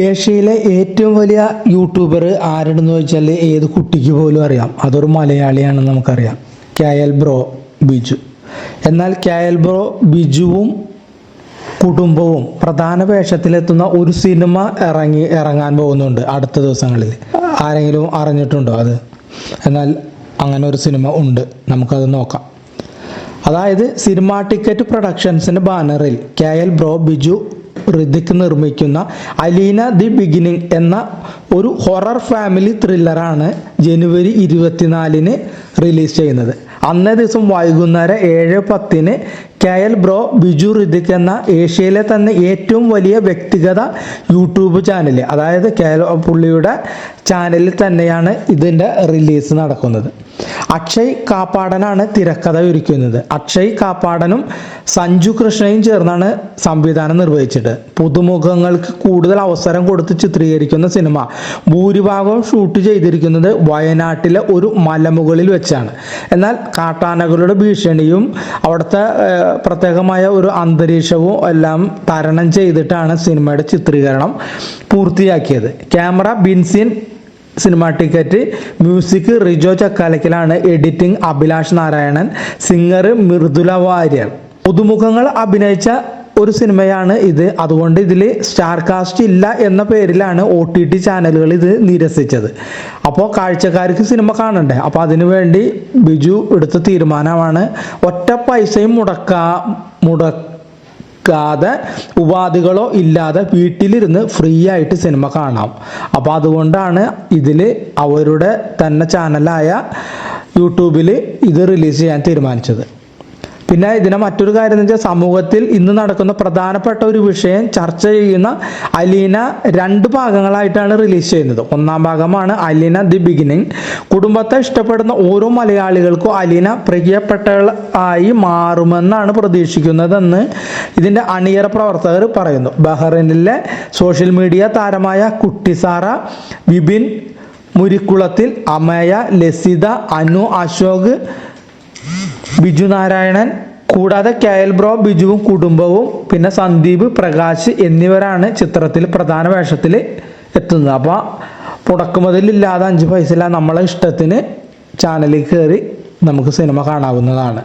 ഏഷ്യയിലെ ഏറ്റവും വലിയ യൂട്യൂബർ ആരുടെന്ന് ചോദിച്ചാൽ ഏത് കുട്ടിക്ക് പോലും അറിയാം. അതൊരു മലയാളിയാണെന്ന് നമുക്കറിയാം. കെ എൽ ബ്രോ ബിജു എന്നാൽ കെ എൽ ബ്രോ ബിജുവും കുടുംബവും പ്രധാന വേഷത്തിലെത്തുന്ന ഒരു സിനിമ ഇറങ്ങി ഇറങ്ങാൻ പോകുന്നുണ്ട് അടുത്ത ദിവസങ്ങളിൽ ആരെങ്കിലും അറിഞ്ഞിട്ടുണ്ടോ അത്? എന്നാൽ അങ്ങനെ ഒരു സിനിമ ഉണ്ട്. നമുക്കത് നോക്കാം. അതായത് സിനിമാ ടിക്കറ്റ് പ്രൊഡക്ഷൻസിന്റെ ബാനറിൽ K L bro Biju Hrithik നിർമ്മിക്കുന്ന അലീന ദി ബിഗിനിങ് എന്ന ഒരു ഹൊറർ ഫാമിലി ത്രില്ലറാണ് ജനുവരി ഇരുപത്തിനാലിന് റിലീസ് ചെയ്യുന്നത്. അന്നേ ദിവസം വൈകുന്നേരം ഏഴ് പത്തിന് കെ ബ്രോ ബിജു ഋതിക് എന്ന ഏഷ്യയിലെ തന്നെ ഏറ്റവും വലിയ വ്യക്തിഗത യൂട്യൂബ് ചാനൽ അതായത് കെ പുള്ളിയുടെ ചാനലിൽ തന്നെയാണ് ഇതിന്റെ റിലീസ് നടക്കുന്നത്. അക്ഷയ് കാപ്പാടനാണ് തിരക്കഥ ഒരുക്കുന്നത്. അക്ഷയ് കാപ്പാടനും സഞ്ജു കൃഷ്ണയും ചേർന്നാണ് സംവിധാനം നിർവഹിച്ചത്. പുതുമുഖങ്ങൾക്ക് കൂടുതൽ അവസരം കൊടുത്ത് ചിത്രീകരിക്കുന്ന സിനിമ ഭൂരിഭാഗവും ഷൂട്ട് ചെയ്തിരിക്കുന്നത് വയനാട്ടിലെ ഒരു മലമുകളിൽ വെച്ചാണ്. എന്നാൽ കാട്ടാനകളുടെ ഭീഷണിയും അവിടുത്തെ പ്രത്യേകമായ ഒരു അന്തരീക്ഷവും എല്ലാം തരണം ചെയ്തിട്ടാണ് സിനിമയുടെ ചിത്രീകരണം പൂർത്തിയാക്കിയത്. Camera Binsin cinema ticket music Rijo ചക്കാലക്കിലാണ് editing Abhilash Narayanan singer Mridula Warrier. പുതുമുഖങ്ങൾ അഭിനയിച്ച ഒരു സിനിമയാണ് ഇത്. അതുകൊണ്ട് ഇതിൽ സ്റ്റാർ കാസ്റ്റ് ഇല്ല എന്ന പേരിലാണ് ഒ ടി ടി ചാനലുകൾ ഇത് നിരസിച്ചത്. അപ്പോൾ കാഴ്ചക്കാർക്ക് സിനിമ കാണണ്ടേ? അപ്പോൾ അതിനുവേണ്ടി ബിജു എടുത്ത തീരുമാനമാണ് ഒറ്റ പൈസയും മുടക്കാ മുടക്ക ാതെ ഉപാധികളോ ഇല്ലാതെ വീട്ടിലിരുന്ന് ഫ്രീ ആയിട്ട് സിനിമ കാണാം. അപ്പോൾ അതുകൊണ്ടാണ് ഇതിൽ അവരുടെ തന്നെ ചാനലായ യൂട്യൂബിൽ ഇത് റിലീസ് ചെയ്യാൻ തീരുമാനിച്ചത്. പിന്നെ ഇതിനെ മറ്റൊരു കാര്യം എന്ന് വെച്ചാൽ സമൂഹത്തിൽ ഇന്ന് നടക്കുന്ന പ്രധാനപ്പെട്ട ഒരു വിഷയം ചർച്ച ചെയ്യുന്ന അലീന രണ്ട് ഭാഗങ്ങളായിട്ടാണ് റിലീസ് ചെയ്യുന്നത്. ഒന്നാം ഭാഗമാണ് അലീന ദി ബിഗിനിങ്. കുടുംബത്തെ ഇഷ്ടപ്പെടുന്ന ഓരോ മലയാളികൾക്കും അലീന പ്രിയപ്പെട്ട ആയി മാറുമെന്നാണ് പ്രതീക്ഷിക്കുന്നതെന്ന് ഇതിന്റെ അണിയറ പ്രവർത്തകർ പറയുന്നു. ബഹ്റൈനിലെ സോഷ്യൽ മീഡിയ താരമായ കുട്ടിസാറ വിപിൻ മുരിക്കുളത്തിൽ അമയ ലസിത അനു അശോക് ബിജു നാരായണൻ കൂടാതെ കെ എൽ ബ്രോ ബിജുവും കുടുംബവും പിന്നെ സന്ദീപ് പ്രകാശ് എന്നിവരാണ് ചിത്രത്തിൽ പ്രധാന വേഷത്തിൽ എത്തുന്നത്. അപ്പോൾ പുടക്കുമതിലില്ലാതെ അഞ്ച് പൈസ ഇല്ല നമ്മളെ ഇഷ്ടത്തിന് ചാനലിൽ കയറി നമുക്ക് സിനിമ കാണാവുന്നതാണ്.